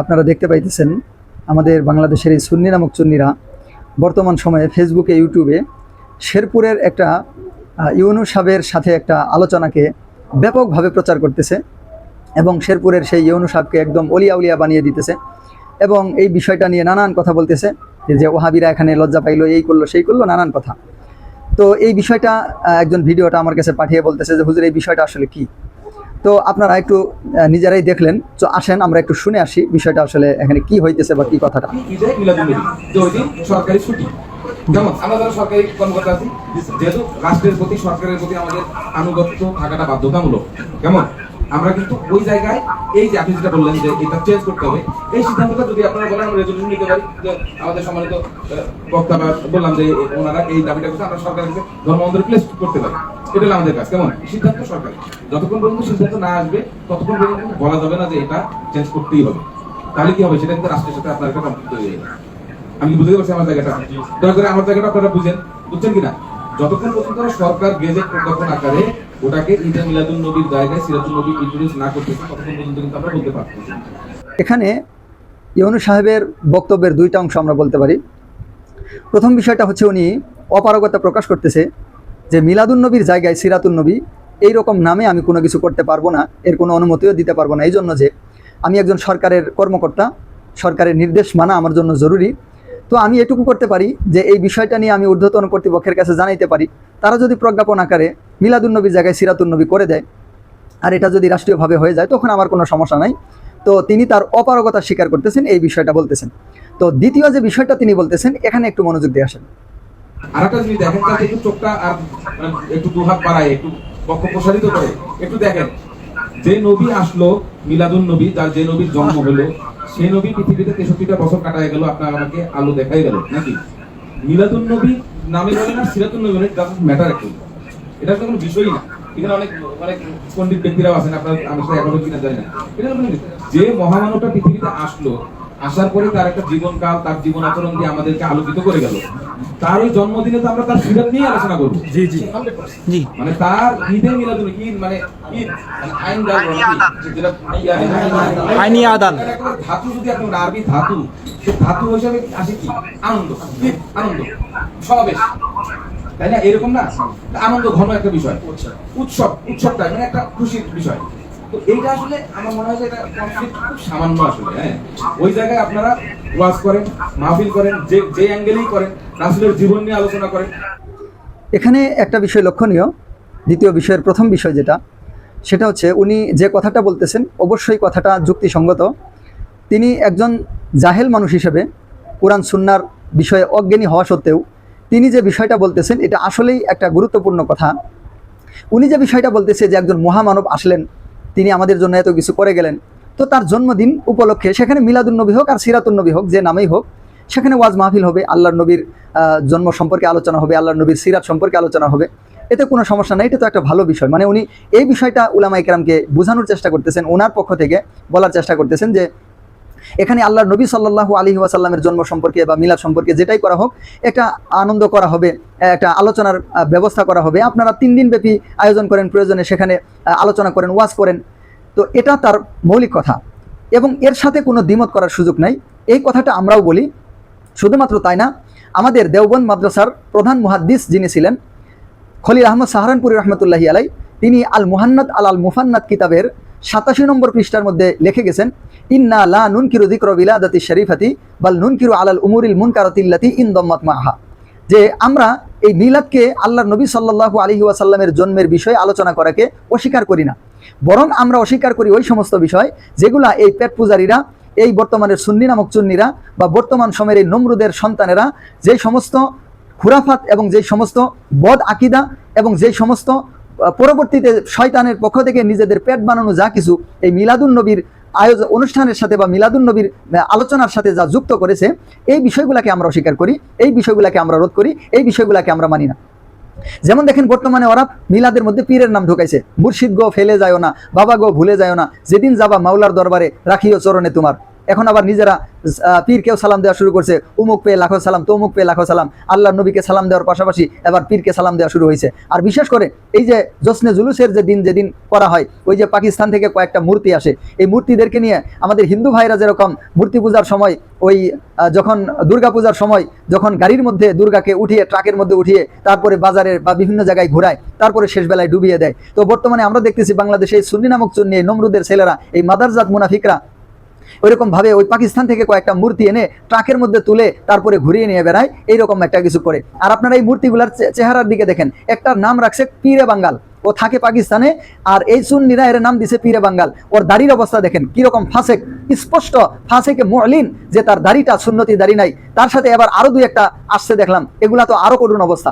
আপনারা দেখতে পাইতেছেন আমাদের বাংলাদেশের এই সুন্নি নামক চুন্নিরা বর্তমান সময়ে ফেসবুকে, ইউটিউবে শেরপুরের একটা ইউনু সাহেবের সাথে একটা আলোচনাকে ব্যাপকভাবে প্রচার করতেছে এবং শেরপুরের সেই ইউনু সাহেবকে একদম অলিয়া উলিয়া বানিয়ে দিতেছে। এবং এই বিষয়টা নিয়ে নানান কথা বলতেছে, যে- ওহাবিরা এখানে লজ্জা পাইলো, এই করল, সেই করল, নানান কথা। তো এই বিষয়টা একজন ভিডিওটা আমার কাছে পাঠিয়ে বলতেছে যে, হুজুর, এই বিষয়টা আসলে কি? তো আপনারা একটু নিজেরাই দেখলেন, তো আসেন, আমরা একটু শুনে আসি বিষয়টা আসলে এখানে কি হইতেছে বা কি কথাটা। আমরা যারা সরকারি কর্মকর্তা আছি, যেহেতু রাষ্ট্রের প্রতি সরকারের প্রতি আমাদের আনুগত্য থাকাটা বাধ্যতামূলক। কেমন? আমরা কিন্তু ওই জায়গায় এই যে আপনি যেটা বললেন যে এটা চেঞ্জ করতে হবে এই সিদ্ধান্তটা যদি আপনারা বলেন আমরা রেজলিউশন নিতে পারি। যে আমাদের সম্মানিত বক্তা বললাম যে ওনারা এই দাবিটা করছে আমরা সরকারের কাছে ধর্মান্তর প্লেস করতে পারি। এটা হলো আমাদের কাজ। কেমন? সিদ্ধান্ত সরকার যতক্ষণ পর্যন্ত সিদ্ধান্ত না আসবে ততক্ষণ পর্যন্ত বলা যাবে না যে এটা চেঞ্জ করতেই হবে। তাহলে কি হবে? সেটা কিন্তু রাষ্ট্রের সাথে আপনার একটা কনফ্লিক্ট হয়ে যাবে। আমি বুঝতে পারছি আমার জায়গাটা? দয়া করে আমার জায়গাটা আপনারা বুঝেন। বুঝছেন কিনা যতক্ষণ পর্যন্ত সরকার গেজেট প্রজ্ঞাপন আকারে ওটাকে ঈদে মিলাদুল নবীর জায়গায় সিরাজুল নবী ইন্ট্রোডিউস না ততক্ষণ পর্যন্ত কিন্তু আমরা বলতে এখানে ইউনু সাহেবের বক্তব্যের দুইটা অংশ আমরা বলতে পারি। প্রথম বিষয়টা হচ্ছে উনি অপারগতা প্রকাশ করতেছে যে মিলাদুন্নবীর জায়গায় সিরাতুন্নবী এই রকম নামে আমি কোনো কিছু করতে পারব না, এর কোনো অনুমতিও দিতে পারব না। এই জন্য যে আমি একজন সরকারের কর্মকর্তা, সরকারের নির্দেশ মানা আমার জন্য জরুরি। তো আমি এটুকু করতে পারি যে এই বিষয়টা নিয়ে আমি ঊর্ধ্বতন কর্তৃপক্ষের কাছে জানাইতে পারি। তারা যদি প্রজ্ঞাপন আকারে মিলাদুন্নবীর জায়গায় সিরাতুন্নবী করে দেয় আর এটা যদি রাষ্ট্রীয়ভাবে হয়ে যায়, তখন আমার কোনো সমস্যা নাই। তো তিনি তার অপারগতা স্বীকার করতেছেন, এই বিষয়টা বলতেছেন। তো দ্বিতীয় যে বিষয়টা তিনি বলতেছেন, এখানে একটু মনোযোগ দিয়ে আসেন। মানে যে নবী আসলো মিলাদুন নবী তার যে নবীর জন্ম হলো সেই নবী পৃথিবীতে তেষট্টিটা বছর কাটায় গেল, আপনার আমাকে আলো দেখাই গেল নাকি? মিলাদুন নবী নামে বলে না, সিরাতুন নবী বলে ম্যাটার একটু এটা তো কোনো বিষয়ই না। এখানে অনেক অনেক পণ্ডিত ব্যক্তিরাও আছেন, আপনার, আমার এখনও কিনা জানি না। এটা। যে মহামানবটা পৃথিবীতে আসলো আসার পরে তার একটা জীবনকাল তার জীবন আচরণ দিয়ে আমাদেরকে আলোকিত করে গেল। তার ওই জন্মদিনে তো আমরা তার সিরাত নিয়ে আলোচনা করব। জি জি। জি। মানে তার ঈদে মিলাদুল ঈদ মানে ঈদ মানে আইন আইনি আদান। এখানে ধাতু যদি আপনি আরবি ধাতু সে ধাতু হিসাবে আসে কি? আনন্দ। ঈদ আনন্দ। সমাবেশ। তাই না? এরকম না? আনন্দ ঘন একটা বিষয়। উৎসব। উৎসবটা মানে একটা খুশির বিষয়। তো এইটা আসলে আমার মনে হয় খুব সামান্য আসলে হ্যাঁ? ওই জায়গায় আপনারা ওয়াজ করেন, মাহফিল করেন, যে যে অ্যাঙ্গেলেই করেন, রাসূলের জীবন নিয়ে আলোচনা করেন। এখানে একটা বিষয় লক্ষণীয়, দ্বিতীয় বিষয়ের প্রথম বিষয় যেটা, সেটা হচ্ছে উনি যে কথাটা বলতেছেন, অবশ্যই কথাটা যুক্তিসঙ্গত। তিনি একজন জাহেল মানুষ হিসেবে কোরআন সুন্নার বিষয়ে অজ্ঞানী হওয়া সত্ত্বেও তিনি যে বিষয়টা বলতেছেন, এটা আসলেই একটা গুরুত্বপূর্ণ কথা। উনি যে বিষয়টা বলতেছে যে একজন মহামানব আসলেন তিনি আমাদের জন্য এত কিছু করে গেলেন। তো তার জন্মদিন উপলক্ষে সেখানে মিলাদুন্নবী হোক আর সিরাতুন্নবী হোক, যে নামেই হোক, সেখানে ওয়াজ মাহফিল হবে, আল্লাহর নবীর জন্ম সম্পর্কে আলোচনা হবে, আল্লাহর নবীর সিরাত সম্পর্কে আলোচনা হবে। এতে কোনো সমস্যা নেই, এটা তো একটা ভালো বিষয়। মানে উনি এই বিষয়টা উলামা ইকরামকে বোঝানোর চেষ্টা করতেছেন ওনার পক্ষ থেকে বলার চেষ্টা করতেছেন যে এখানে আল্লাহর নবী সাল্লাল্লাহু আলাইহি ওয়াসাল্লামের জন্ম সম্পর্কে বা মিলাদ সম্পর্কে যেটাই করা হোক, একটা আনন্দ করা হবে, একটা আলোচনার ব্যবস্থা করা হবে। আপনারা তিন দিন ব্যাপী আয়োজন করেন, প্রয়োজনে সেখানে আলোচনা করেন, ওয়াজ করেন। তো এটা তার মৌলিক কথা। এবং এর সাথে কোনো দ্বিমত করার সুযোগ নাই। এই কথাটা আমরাও বলি। শুধুমাত্র তাই না, আমাদের দেওবন্দ মাদ্রাসার প্রধান মুহাদ্দিস যিনি ছিলেন, খলিল আহমদ সাহারানপুরি রহমতুল্লাহি আলাই তিনি আল মুহান্নাদ আল আল মুফান্নাদ কিতাবের সাতাশি নম্বর পৃষ্ঠার মধ্যে লিখে গেছেন, ইন্না লা নুন কিরু দিক্র বিলাদাতি শরীফাতি, বাল নুন কিরু আলাল উমুরিল মুনকারাতিল্লাতি ইন দম্মাত মাহা যে আমরা এই মিলাদকে আল্লাহ নবী সাল্লাল্লাহু আলাইহি ওয়াসাল্লামের জন্মের বিষয়ে আলোচনা করাকে অস্বীকার করি না। বরং আমরা অস্বীকার করি ওই সমস্ত বিষয় যেগুলা এই পেট পূজারীরা, এই বর্তমানের সুন্নি নামক চুন্নিরা বা বর্তমান সময়ের এই নমরুদের সন্তানেরা যে সমস্ত খুরাফাত এবং যে সমস্ত বদ আকিদা এবং যে সমস্ত পরবর্তীতে শয়তানের পক্ষ থেকে নিজেদের পেট বানানো যা কিছু এই মিলাদুন নবীর আয়োজন অনুষ্ঠানের সাথে বা মিলাদুন নবীর আলোচনার সাথে যা যুক্ত করেছে, এই বিষয়গুলোকে আমরা অস্বীকার করি, এই বিষয়গুলোকে আমরা রোধ করি, এই বিষয়গুলোকে আমরা মানি না। যেমন দেখেন বর্তমানে ওরা মিলাদের মধ্যে পীরের নাম ঢুকাইছে, মুর্শিদ গো ফেলে যায় না, বাবা গো ভুলে যায় না, যেদিন যাবা মাওলার দরবারে রাখিও চরণে তোমার। এখন আবার নিজেরা পীরকেও সালাম দেওয়া শুরু করছে। উমুক পেয়ে লাখো সালাম, তমুক পেয়ে লাখো সালাম। আল্লাহ নবীকে সালাম দেওয়ার পাশাপাশি এবার পীরকে সালাম দেওয়া শুরু হয়েছে। আর বিশেষ করে এই যে জোসনে জুলুসের যে দিন যেদিন করা হয়, ওই যে পাকিস্তান থেকে কয়েকটা মূর্তি আসে। এই মূর্তিদেরকে নিয়ে আমাদের হিন্দু ভাইরা যেরকম মূর্তি পূজার সময়, ওই যখন দুর্গা পূজার সময়, যখন গাড়ির মধ্যে দুর্গাকে উঠিয়ে, ট্রাকের মধ্যে উঠিয়ে, তারপরে বাজারে বা বিভিন্ন জায়গায় ঘুরায়, তারপরে শেষ বেলায় ডুবিয়ে দেয়। তো বর্তমানে আমরা দেখতেছি বাংলাদেশে এই সুন্নি নামক চুন্নি নমরুদের ছেলেরা, এই মাদারজাত মুনাফিকরা ওইরকম ভাবে ওই পাকিস্তান থেকে কয়েকটা মূর্তি এনে ট্রাকের মধ্যে তুলে তারপরে ঘুরিয়ে নিয়ে বেড়ায়, এইরকম একটা কিছু করে। আর আপনারা এই মূর্তিগুলার চেহারার দিকে দেখেন একটা নাম রাখছে পীরে বাঙ্গাল। ও থাকে পাকিস্তানে, আর এই সুন্নিরা এর নাম দিছে পীরে বাঙ্গাল। ওর দাড়ির অবস্থা দেখেন, কীরকম ফাঁসেক, স্পষ্ট ফাঁসেকে মলিন যে তার দাড়িটা সুন্নতি দাড়ি নাই। তার সাথে এবার আরও দুই একটা আসছে দেখলাম, এগুলা তো আরও করুণ অবস্থা।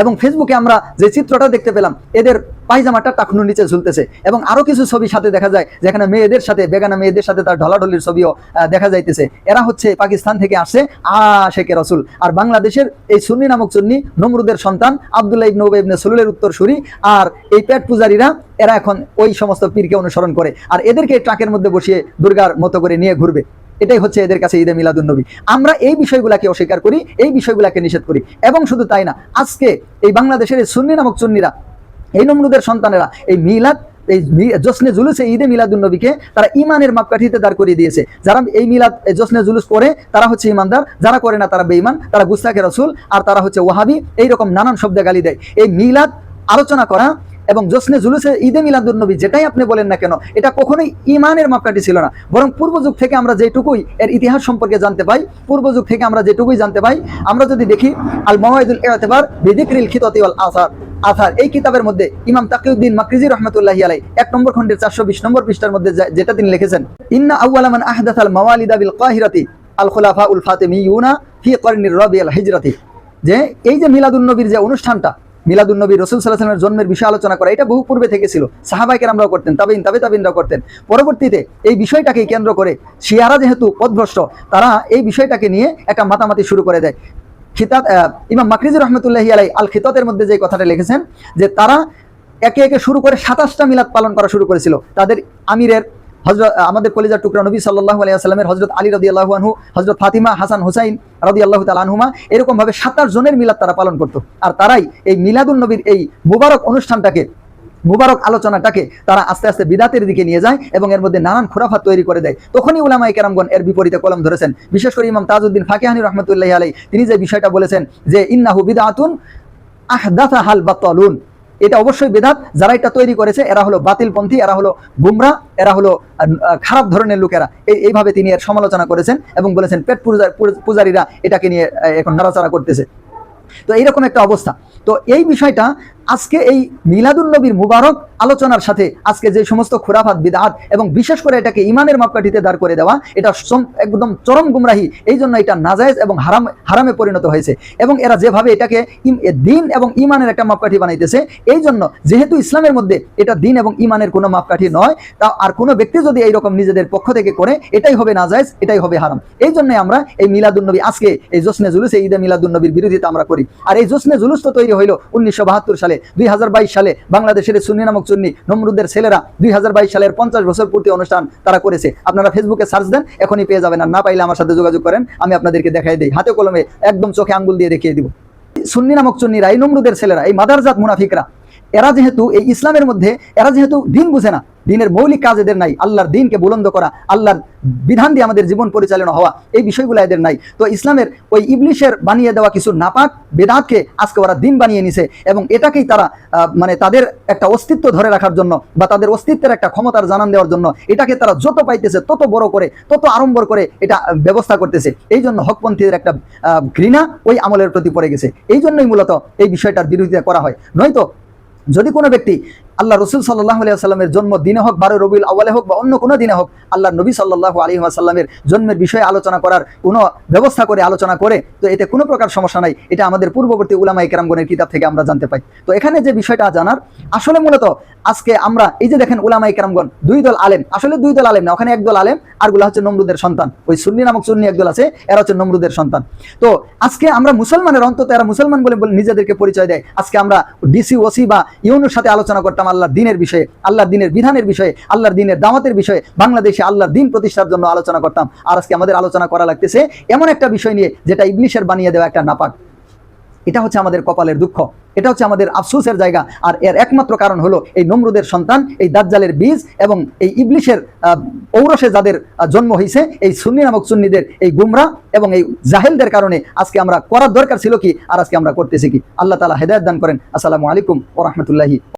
এবং ফেসবুকে আমরা যে চিত্রটা দেখতে পেলাম, এদের পায়জামাটা টাকনুর নিচে ঝুলতেছে। এবং আরও কিছু ছবি সাথে দেখা যায়, যেখানে মেয়েদের সাথে, বেগানা মেয়েদের সাথে তার ঢলাঢলির ছবিও দেখা যাইতেছে। এরা হচ্ছে পাকিস্তান থেকে আসছে আশেকে রসুল। আর বাংলাদেশের এই সুন্নি নামক চুন্নি নমরুদের সন্তান আবদুল্লাহ ইবনে উবাই ইবনে সুলুলের উত্তর সুরি আর এই পেট পূজারীরা, এরা এখন ওই সমস্ত পীরকে অনুসরণ করে। আর এদেরকে ট্রাকের মধ্যে বসিয়ে দুর্গার মতো করে নিয়ে ঘুরবে। এটাই হচ্ছে এদের কাছে ঈদে মিলাদুন্নবী আমরা এই বিষয়গুলাকে অস্বীকার করি, এই বিষয়গুলাকে নিষেধ করি। এবং শুধু তাই না, আজকে এই বাংলাদেশের এই সুন্নি নামক সুন্নিরা, এই নমরুদের সন্তানেরা, এই মিলাদ, এই জশ্নে জুলুসে ঈদে মিলাদুন্নবীকে তারা ইমানের মাপকাঠিতে দাঁড় করিয়ে দিয়েছে। যারা এই মিলাদ, এই জশ্নে জুলুস করে, তারা হচ্ছে ইমানদার যারা করে না তারা বেঈমান, তারা গুস্তাকে রসুল, আর তারা হচ্ছে ওয়াহাবি, এইরকম নানান শব্দে গালি দেয়। এই মিলাদ আলোচনা করা এবং জশ্নে জুলুসে ঈদে মিলাদুন্নবী যেটাই আপনি বলেন না কেন, এটা কখনোই ইমানের মাপকাঠি ছিল না। বরং পূর্ব যুগ থেকে আমরা যেটুকুই এর ইতিহাস সম্পর্কে জানতে পাই পূর্ব যুগ থেকে আমরা যেটুকুই জানতে পাই, আমরা যদি দেখি আল মাওয়াইদুল এতেবার বিদিক্রিল খিততি ওয়াল আসার। আথার এই কিতাবের মধ্যে ইমাম তাকিউদ্দিন মাকরিজি রহমতুল্লাহি আলাই এক নম্বর খণ্ডের চারশো বিশ নম্বর পৃষ্ঠার মধ্যে যেটা তিনি লিখেছেন, ইন্না আউ্লামান আহদাত আল মাওয়ালিদা বিল কাহিরাতি আল খুলাফা উল ফাতেমিউনা ফি কর্নির রবি আল হিজরাতি। যে এই যে মিলাদুল নবীর যে অনুষ্ঠানটা মিলাদুন্নবী রসুল সাল্লাহামের জন্মের বিষয়ে আলোচনা করা, এটা বহু পূর্বে থেকে ছিল। সাহাবাইকের আমরাও করতেন তাবিন তাবে তাবিনরাও করতেন। পরবর্তীতে এই বিষয়টাকে কেন্দ্র করে শিয়ারা যেহেতু পদভ্রষ্ট তারা এই বিষয়টাকে নিয়ে একটা মাতামাতি শুরু করে দেয়। খিতাত ইমাম মাকরিজুর রহমতুল্লাহি আলাই আল খিতাতের মধ্যে যে কথাটা লিখেছেন, যে তারা একে একে শুরু করে সাতাশটা মিলাদ পালন করা শুরু করেছিল। তাদের আমিরের হজরত আমাদের কলিজার টুকরা নবী সাল্লাহ আলিয়াস্লামের হজরত আলী রদি আল্লাহ আনহু হজরত ফাতিমা হাসান হুসাইন রদি আল্লাহ তাল আনহুমা এরকম ভাবে সাতাশ জনের মিলাদ তারা পালন করতো। আর তারাই এই মিলাদুল নবীর এই মুবারক অনুষ্ঠানটাকে, মুবারক আলোচনাটাকে তারা আস্তে আস্তে বিদাতের দিকে নিয়ে যায় এবং এর মধ্যে নানান খুরাফাত তৈরি করে দেয়। তখনই উলামাই কেরামগণ এর বিপরীতে কলম ধরেছেন। বিশেষ করে ইমাম তাজউদ্দিন ফাকিহানি রহমতুল্লাহ আলাই তিনি যে বিষয়টা বলেছেন যে, ইন্নাহু বিদাতুন আহদাথা হাল বাতালুন। এটা অবশ্যই বেদাত যারা এটা তৈরি করেছে, এরা হলো বাতিলপন্থী, এরা হলো গুমরা, এরা হলো খারাপ ধরনের লোকেরা। এই, এইভাবে তিনি এর সমালোচনা করেছেন এবং বলেছেন পেট পূজার পূজারীরা এটাকে নিয়ে এখন নাড়াচাড়া করতেছে। তো এইরকম একটা অবস্থা। তো এই বিষয়টা আজকে এই মিলাদুন্নবীর মুবারক আলোচনার সাথে আজকে যে সমস্ত খুরাফাত বিদাত এবং বিশেষ করে এটাকে ইমানের মাপকাঠিতে দাঁড় করে দেওয়া, এটা একদম চরম গুমরাহি, এই জন্য এটা নাজায়েজ এবং হারাম হারামে পরিণত হয়েছে। এবং এরা যেভাবে এটাকে দিন এবং ইমানের একটা মাপকাঠি বানাইতেছে, এই জন্য যেহেতু ইসলামের মধ্যে এটা দিন এবং ইমানের কোনো মাপকাঠি নয়, তা আর কোনো ব্যক্তি যদি এইরকম নিজেদের পক্ষ থেকে করে, এটাই হবে নাজায়েজ, এটাই হবে হারাম। এই জন্য আমরা এই মিলাদুন্নবী আজকে এই জোসনে জুলুস এই ঈদে মিলাদুন্নবীর বিরোধিতা আমরা করি। আর এই জোসনে জুলুস তো তৈরি হইল উনিশশো বাহাত্তর সালে, দুই সালে বাংলাদেশের সুন্নি নামক চুন্নি নমরুদের ছেলেরা দুই হাজার বাইশ সালের পঞ্চাশ বছর পূর্তি অনুষ্ঠান তারা করেছে। আপনারা ফেসবুকে সার্চ দেন, এখনই পেয়ে যাবেন। আর না পাইলে আমার সাথে যোগাযোগ করেন, আমি আপনাদেরকে দেখাই দিই। হাতে কলমে একদম চোখে আঙ্গুল দিয়ে দেখিয়ে দিব। সুন্নি নামক চুন্নিরা এই নমরুদের ছেলেরা, এই মাদারজাত মুনাফিকরা এরা যেহেতু এই ইসলামের মধ্যে, এরা যেহেতু দিন বুঝে না, দিনের মৌলিক কাজ এদের নাই, আল্লাহর দিনকে বুলন্দ করা, আল্লাহর বিধান দিয়ে আমাদের জীবন পরিচালনা হওয়া, এই বিষয়গুলো এদের নাই। তো ইসলামের ওই ইবলিশের বানিয়ে দেওয়া কিছু নাপাক বেদাতকে আজকে ওরা দিন বানিয়ে নিছে এবং এটাকেই তারা মানে তাদের একটা অস্তিত্ব ধরে রাখার জন্য বা তাদের অস্তিত্বের একটা ক্ষমতার জানান দেওয়ার জন্য এটাকে তারা যত পাইতেছে, তত বড় করে, তত আড়ম্বর করে এটা ব্যবস্থা করতেছে। এই জন্য হকপন্থীদের একটা ঘৃণা ওই আমলের প্রতি পড়ে গেছে। এই জন্যই মূলত এই বিষয়টার বিরোধিতা করা হয়। নয়তো যদি কোনো ব্যক্তি আল্লাহ রসুল সাল্লাহ আলিয়া সাল্লামের জন্ম দিনে হোক, বারো রবিউল আওয়ালে হোক বা অন্য কোনো দিনে হোক, আল্লাহ নবী সাল্লাহ আলী আসাল্লামের জন্মের বিষয়ে আলোচনা করার কোনো ব্যবস্থা করে, আলোচনা করে, তো এতে কোনো প্রকার সমস্যা নাই। এটা আমাদের পূর্ববর্তী উলামা ইকরামগণের কিতাব থেকে আমরা জানতে পাই। তো এখানে যে বিষয়টা জানার, আসলে মূলত আজকে আমরা, এই যে দেখেন উলামাই কেরামগণ, দুই দল আলেম। আসলে দুই দল আলেম না, ওখানে একদল আলেম আরগুলা হচ্ছে নমরুদের সন্তান। ওই সুন্নি নামক সুন্নি একদল আছে, এরা হচ্ছে নমরুদের সন্তান। তো আজকে আমরা মুসলমানের অন্তত, এরা মুসলমান বলে নিজেদেরকে পরিচয় দেয়। আজকে আমরা ডিসি ওসি বা ইউনুর সাথে আলোচনা করতাম আল্লাহর দিনের বিষয়ে, আল্লাহর দিনের বিধানের বিষয়ে, আল্লাহর দিনের দাওয়াতের বিষয়ে, বাংলাদেশে আল্লাহর দিন প্রতিষ্ঠার জন্য আলোচনা করতাম। আর আজকে আমাদের আলোচনা করা লাগতেছে এমন একটা বিষয় নিয়ে, যেটা ইবলিশের বানিয়ে দেওয়া একটা নাপাক। এটা হচ্ছে আমাদের কপালের দুঃখ। এটা হচ্ছে আমাদের আফসোসের জায়গা। আর এর একমাত্র কারণ হলো এই নমরুদের সন্তান, এই দাজ্জালের বীজ এবং এই ইবলিশের ঔরসে যাদের জন্ম হয়েছে এই সুন্নি নামক সুন্নিদের এই গুমরা এবং এই জাহেলদের কারণে আজকে আমরা করার দরকার ছিল কি, আর আজকে আমরা করতেছি কি। আল্লাহ তালা হেদায়ত দান করেন। আসসালামু আলাইকুম ও রহমতুল্লাহি